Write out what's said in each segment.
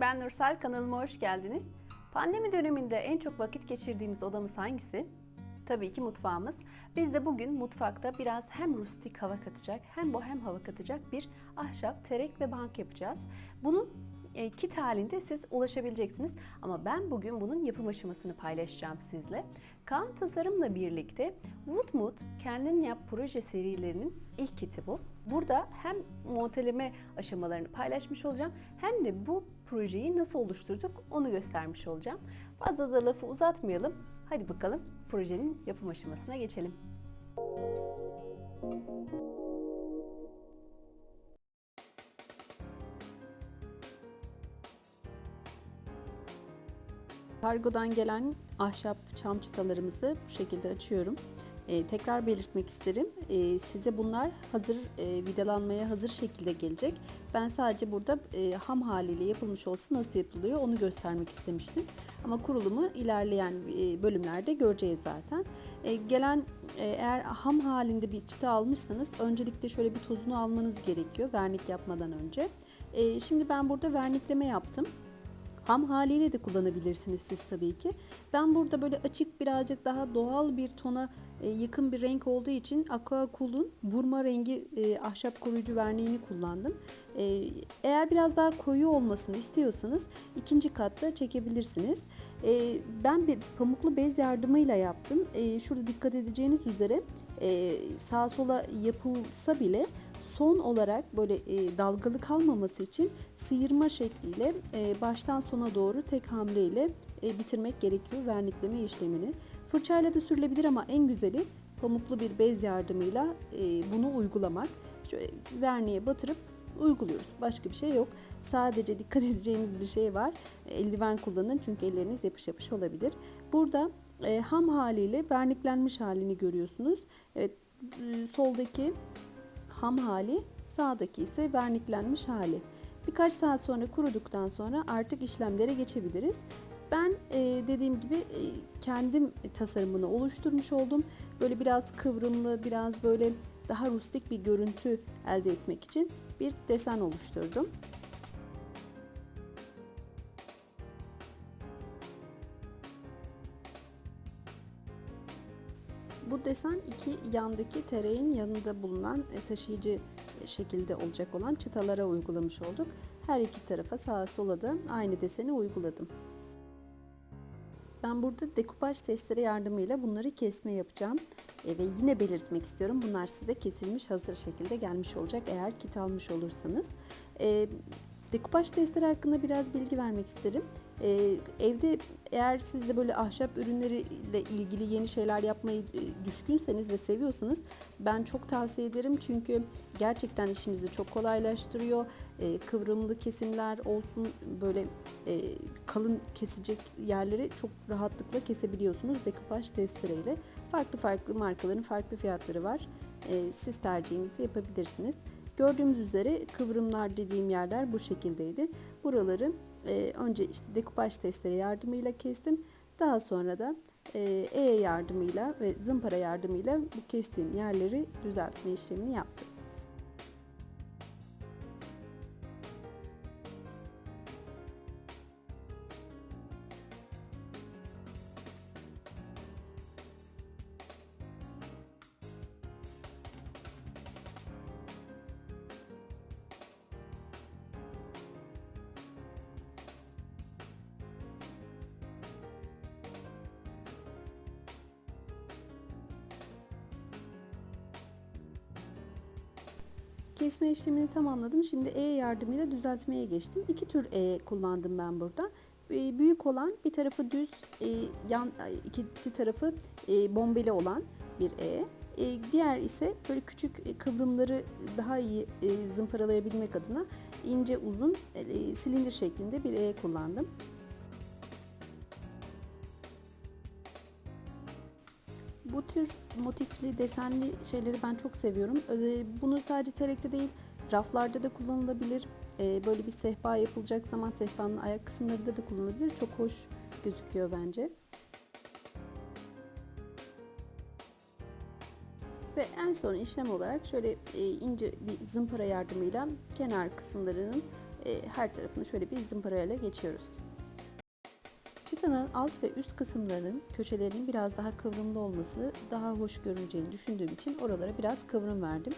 Ben Nursel. Kanalıma hoş geldiniz. Pandemi döneminde en çok vakit geçirdiğimiz odamız hangisi? Tabii ki mutfağımız. Biz de bugün mutfakta biraz hem rustik hava katacak hem bohem hava katacak bir ahşap, terek ve bank yapacağız. Bunun e, kit halinde siz ulaşabileceksiniz. Ama ben bugün bunun yapım aşamasını paylaşacağım sizle. Kaan Tasarım'la birlikte Woodmood Kendin Yap proje serilerinin ilk kiti bu. Burada hem monteleme aşamalarını paylaşmış olacağım hem de bu projeyi nasıl oluşturduk onu göstermiş olacağım. Fazla da lafı uzatmayalım. Hadi bakalım projenin yapım aşamasına geçelim. Kargodan gelen ahşap çam çıtalarımızı bu şekilde açıyorum. Ee, tekrar belirtmek isterim. Ee, size bunlar hazır e, vidalanmaya hazır şekilde gelecek. Ben sadece burada e, ham haliyle yapılmış olsa nasıl yapılıyor onu göstermek istemiştim. Ama kurulumu ilerleyen e, bölümlerde göreceğiz zaten. E, gelen e, eğer ham halinde bir çıta almışsanız öncelikle şöyle bir tozunu almanız gerekiyor vernik yapmadan önce. E, şimdi ben burada vernikleme yaptım. Ham haliyle de kullanabilirsiniz siz tabii ki. Ben burada böyle açık birazcık daha doğal bir tona e, yakın bir renk olduğu için Aqua Cool'un burma rengi e, ahşap koruyucu verniğini kullandım. E, eğer biraz daha koyu olmasını istiyorsanız ikinci katta çekebilirsiniz. E, ben bir pamuklu bez yardımıyla yaptım. E, şurada dikkat edeceğiniz üzere e, sağa sola yapılsa bile son olarak böyle e, dalgalı kalmaması için sıyırma şekliyle e, baştan sona doğru tek hamleyle e, bitirmek gerekiyor vernikleme işlemini. Fırçayla da sürülebilir ama en güzeli pamuklu bir bez yardımıyla e, bunu uygulamak. Şöyle verniğe batırıp uyguluyoruz. Başka bir şey yok. Sadece dikkat edeceğimiz bir şey var. Eldiven kullanın çünkü elleriniz yapış yapış olabilir. Burada e, ham haliyle verniklenmiş halini görüyorsunuz. Evet e, soldaki ham hali, sağdaki ise verniklenmiş hali. Birkaç saat sonra kuruduktan sonra artık işlemlere geçebiliriz. Ben e, dediğim gibi e, kendim tasarımını oluşturmuş oldum. Böyle biraz kıvrımlı, biraz böyle daha rustik bir görüntü elde etmek için bir desen oluşturdum. Bu desen iki yandaki tereyin yanında bulunan e, taşıyıcı şekilde olacak olan çıtalara uygulamış olduk. Her iki tarafa sağa sola da aynı deseni uyguladım. Ben burada dekupaj testleri yardımıyla bunları kesme yapacağım. E, ve yine belirtmek istiyorum. Bunlar size kesilmiş hazır şekilde gelmiş olacak eğer kit almış olursanız. E, dekupaj testleri hakkında biraz bilgi vermek isterim. Ee, evde eğer siz de böyle ahşap ürünleriyle ilgili yeni şeyler yapmayı e, düşkünseniz ve seviyorsanız ben çok tavsiye ederim. Çünkü gerçekten işinizi çok kolaylaştırıyor. Ee, kıvrımlı kesimler olsun böyle e, kalın kesecek yerleri çok rahatlıkla kesebiliyorsunuz dekupaj testereyle. Farklı farklı markaların farklı fiyatları var. Ee, siz tercihinizi yapabilirsiniz. Gördüğümüz üzere kıvrımlar dediğim yerler bu şekildeydi. Buraları e, önce işte dekupaj testleri yardımıyla kestim. Daha sonra da e, E yardımıyla ve zımpara yardımıyla bu kestiğim yerleri düzeltme işlemini yaptım. Kesme işlemini tamamladım. Şimdi E yardımıyla düzeltmeye geçtim. İki tür E kullandım ben burada. E, büyük olan bir tarafı düz, e, yan ikinci tarafı e, bombeli olan bir E. Diğer ise böyle küçük kıvrımları daha iyi zımparalayabilmek adına ince uzun silindir şeklinde bir E kullandım. Tür motifli, desenli şeyleri ben çok seviyorum. E, bunu sadece terekte değil, raflarda da kullanılabilir. E, böyle bir sehpa yapılacak zaman sehpanın ayak kısımlarında da kullanılabilir. Çok hoş gözüküyor bence. Ve en son işlem olarak şöyle e, ince bir zımpara yardımıyla kenar kısımlarının e, her tarafını şöyle bir zımparayla geçiyoruz. Çıtanın alt ve üst kısımlarının köşelerinin biraz daha kıvrımlı olması daha hoş görüneceğini düşündüğüm için oralara biraz kıvrım verdim.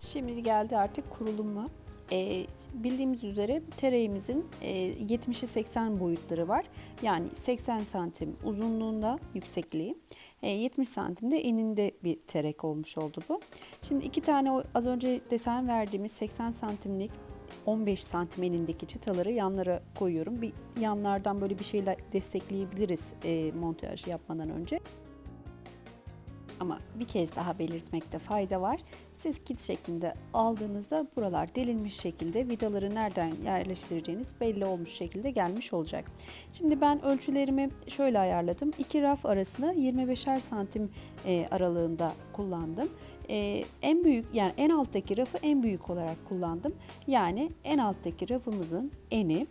Şimdi geldi artık kuruluma. E, bildiğimiz üzere tereğimizin e, 70'e 80 boyutları var. Yani 80 santim uzunluğunda yüksekliği. 70 e, santimde eninde bir terek olmuş oldu bu. Şimdi iki tane az önce desen verdiğimiz 80 santimlik 15 santim enindeki çıtaları yanlara koyuyorum. Bir yanlardan böyle bir şeyler destekleyebiliriz e, montaj yapmadan önce. Ama bir kez daha belirtmekte fayda var. Siz kit şeklinde aldığınızda buralar delinmiş şekilde vidaları nereden yerleştireceğiniz belli olmuş şekilde gelmiş olacak. Şimdi ben ölçülerimi şöyle ayarladım. İki raf arasında 25'er santim e, aralığında kullandım. Ee, en büyük yani en alttaki rafı en büyük olarak kullandım. Yani en alttaki rafımızın eni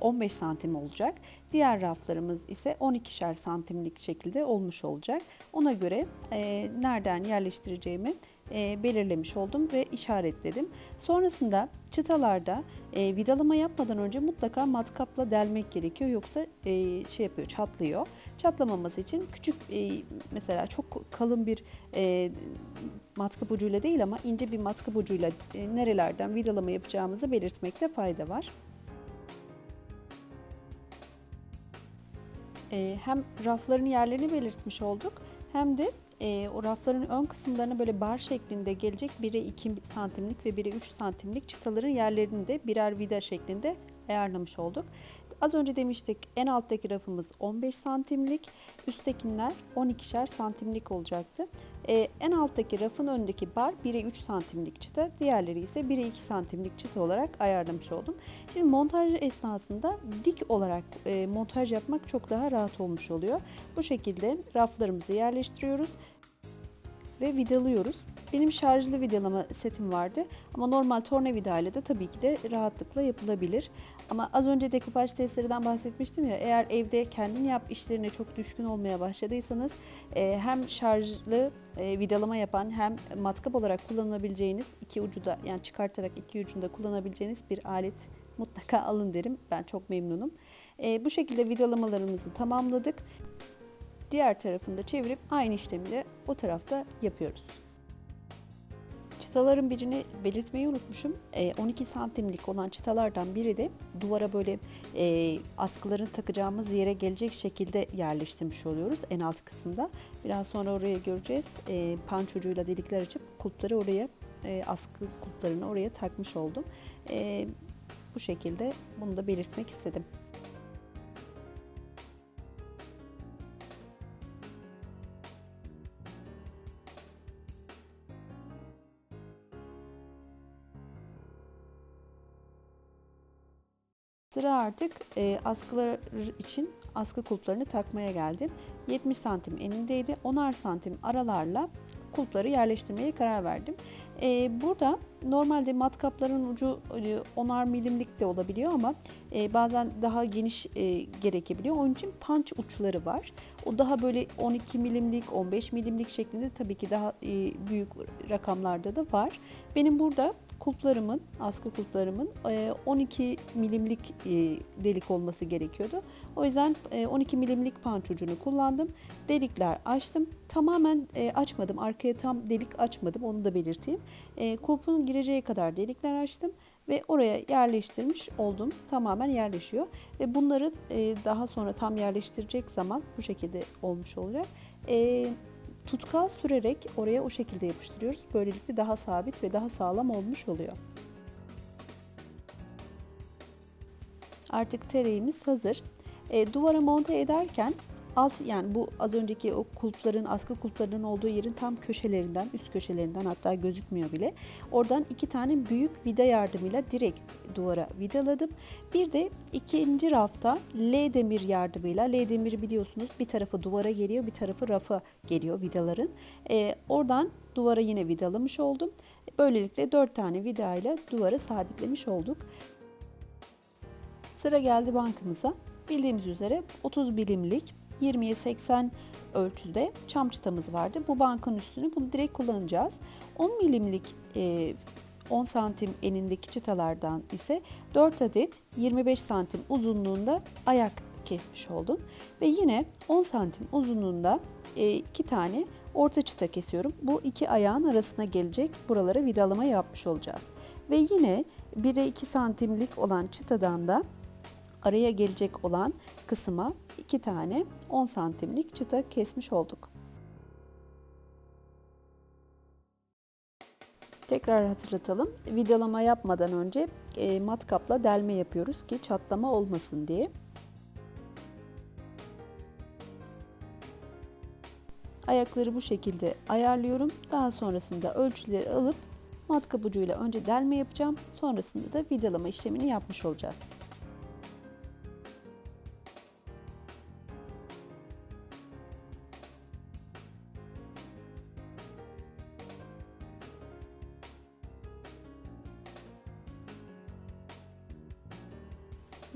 15 e, santim olacak. Diğer raflarımız ise 12'şer santimlik şekilde olmuş olacak. Ona göre e, nereden yerleştireceğimi e, belirlemiş oldum ve işaretledim. Sonrasında çıtalarda e, vidalama yapmadan önce mutlaka matkapla delmek gerekiyor yoksa e, şey yapıyor çatlıyor. Çatlamaması için küçük e, mesela çok kalın bir e, matkap ucuyla değil ama ince bir matkap ucuyla e, nerelerden vidalama yapacağımızı belirtmekte fayda var. e, hem rafların yerlerini belirtmiş olduk hem de e, o rafların ön kısımlarına böyle bar şeklinde gelecek 1'e 2 santimlik ve 1'e 3 santimlik çıtaların yerlerini de birer vida şeklinde ayarlamış olduk. Az önce demiştik en alttaki rafımız 15 santimlik, üsttekiler 12'şer santimlik olacaktı. Ee, en alttaki rafın önündeki bar 1'e 3 santimlik çıta, diğerleri ise 1'e 2 santimlik çıta olarak ayarlamış oldum. Şimdi montaj esnasında dik olarak e, montaj yapmak çok daha rahat olmuş oluyor. Bu şekilde raflarımızı yerleştiriyoruz ve vidalıyoruz. Benim şarjlı vidalama setim vardı ama normal tornavida ile de tabii ki de rahatlıkla yapılabilir. Ama az önce dekupaj testlerden bahsetmiştim ya eğer evde kendin yap işlerine çok düşkün olmaya başladıysanız e, hem şarjlı e, vidalama yapan hem matkap olarak kullanabileceğiniz iki ucu da yani çıkartarak iki ucunda kullanabileceğiniz bir alet mutlaka alın derim. Ben çok memnunum. E, bu şekilde vidalamalarımızı tamamladık. Diğer tarafını da çevirip aynı işlemi de o tarafta yapıyoruz. Çıtaların birini belirtmeyi unutmuşum. 12 santimlik olan çıtalardan biri de duvara böyle e, askıların takacağımız yere gelecek şekilde yerleştirmiş oluyoruz en alt kısımda. Biraz sonra oraya göreceğiz. E, panç ucuyla delikler açıp kulpları oraya e, askı kulplarını oraya takmış oldum. Bu şekilde bunu da belirtmek istedim. Sıra artık e, askılar için askı kulplarını takmaya geldim. 70 santim enindeydi. 10'ar santim aralarla kulpları yerleştirmeye karar verdim. E, burada normalde matkapların ucu e, 10'ar milimlik de olabiliyor ama e, bazen daha geniş e, gerekebiliyor. Onun için punch uçları var. O daha böyle 12 milimlik, 15 milimlik şeklinde tabii ki daha büyük rakamlarda da var. Benim burada kulplarımın, askı kulplarımın 12 e, milimlik delik olması gerekiyordu. O yüzden 12 e, milimlik panç ucunu kullandım. Delikler açtım. Tamamen açmadım. Arkaya tam delik açmadım. Onu da belirteyim. Kulpun gireceği kadar delikler açtım ve oraya yerleştirmiş oldum. Tamamen yerleşiyor ve bunları daha sonra tam yerleştirecek zaman bu şekilde olmuş olacak tutkal sürerek oraya o şekilde yapıştırıyoruz. Böylelikle daha sabit ve daha sağlam olmuş oluyor. Artık tereğimiz hazır. E, duvara monte ederken alt yani bu az önceki o kulpların askı kulplarının olduğu yerin tam köşelerinden üst köşelerinden hatta gözükmüyor bile. Oradan iki tane büyük vida yardımıyla direkt duvara vidaladım. Bir de ikinci rafta L demir yardımıyla L demiri biliyorsunuz bir tarafı duvara geliyor bir tarafı rafa geliyor vidaların. E, oradan duvara yine vidalamış oldum. Böylelikle dört tane vida ile duvara sabitlemiş olduk. Sıra geldi bankımıza. Bildiğimiz üzere 30 birimlik 20'ye 80 ölçüde çam çıtamız vardı. Bu bankın üstünü bunu direkt kullanacağız. 10 milimlik e, 10 santim enindeki çıtalardan ise 4 adet 25 santim uzunluğunda ayak kesmiş oldum. Ve yine 10 santim uzunluğunda 2 tane orta çıta kesiyorum. Bu iki ayağın arasına gelecek buralara vidalama yapmış olacağız. Ve yine 1'e 2 santimlik olan çıtadan da araya gelecek olan kısma iki tane 10 santimlik çıta kesmiş olduk. Tekrar hatırlatalım. Vidalama yapmadan önce e, matkapla delme yapıyoruz ki çatlama olmasın diye. Ayakları bu şekilde ayarlıyorum. Daha sonrasında ölçüleri alıp matkap ucuyla önce delme yapacağım. Sonrasında da vidalama işlemini yapmış olacağız.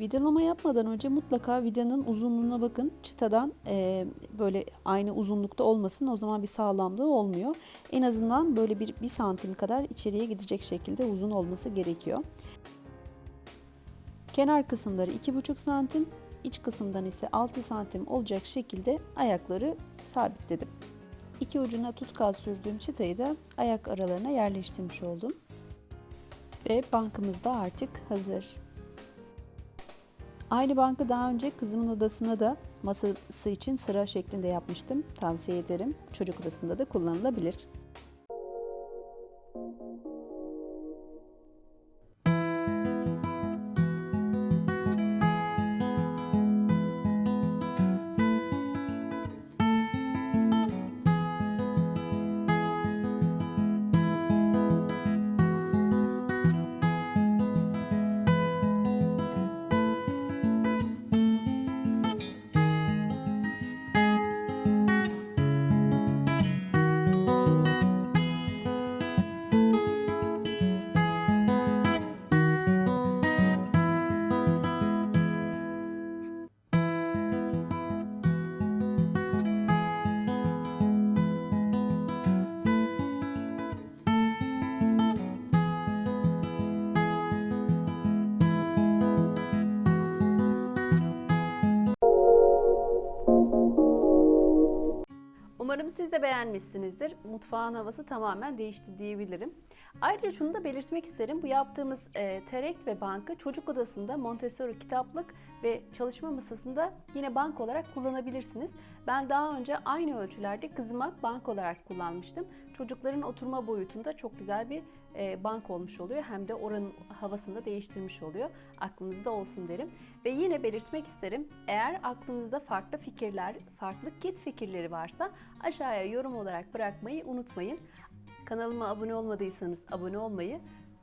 Vidalama yapmadan önce mutlaka vidanın uzunluğuna bakın. Çıtadan e, böyle aynı uzunlukta olmasın. O zaman bir sağlamlığı olmuyor. En azından böyle bir, bir santim kadar içeriye gidecek şekilde uzun olması gerekiyor. Kenar kısımları 2,5 santim, iç kısımdan ise 6 santim olacak şekilde ayakları sabitledim. İki ucuna tutkal sürdüğüm çıtayı da ayak aralarına yerleştirmiş oldum. Ve bankımız da artık hazır. Aynı bankı daha önce kızımın odasına da masası için sıra şeklinde yapmıştım. Tavsiye ederim. Çocuk odasında da kullanılabilir. Siz de beğenmişsinizdir. Mutfağın havası tamamen değişti diyebilirim. Ayrıca şunu da belirtmek isterim. Bu yaptığımız e, terek ve bankı çocuk odasında Montessori kitaplık ve çalışma masasında yine bank olarak kullanabilirsiniz. Ben daha önce aynı ölçülerde kızıma bank olarak kullanmıştım. Çocukların oturma boyutunda çok güzel bir e, bank olmuş oluyor. Hem de oranın havasını da değiştirmiş oluyor. Aklınızda olsun derim. Ve yine belirtmek isterim. Eğer aklınızda farklı fikirler, farklı kit fikirleri varsa aşağıya yorum olarak bırakmayı unutmayın. Kanalıma abone olmadıysanız abone olmayı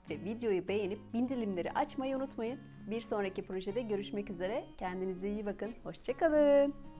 ve videoyu beğenip bildirimleri açmayı unutmayın. Bir sonraki projede görüşmek üzere. Kendinize iyi bakın. Hoşçakalın.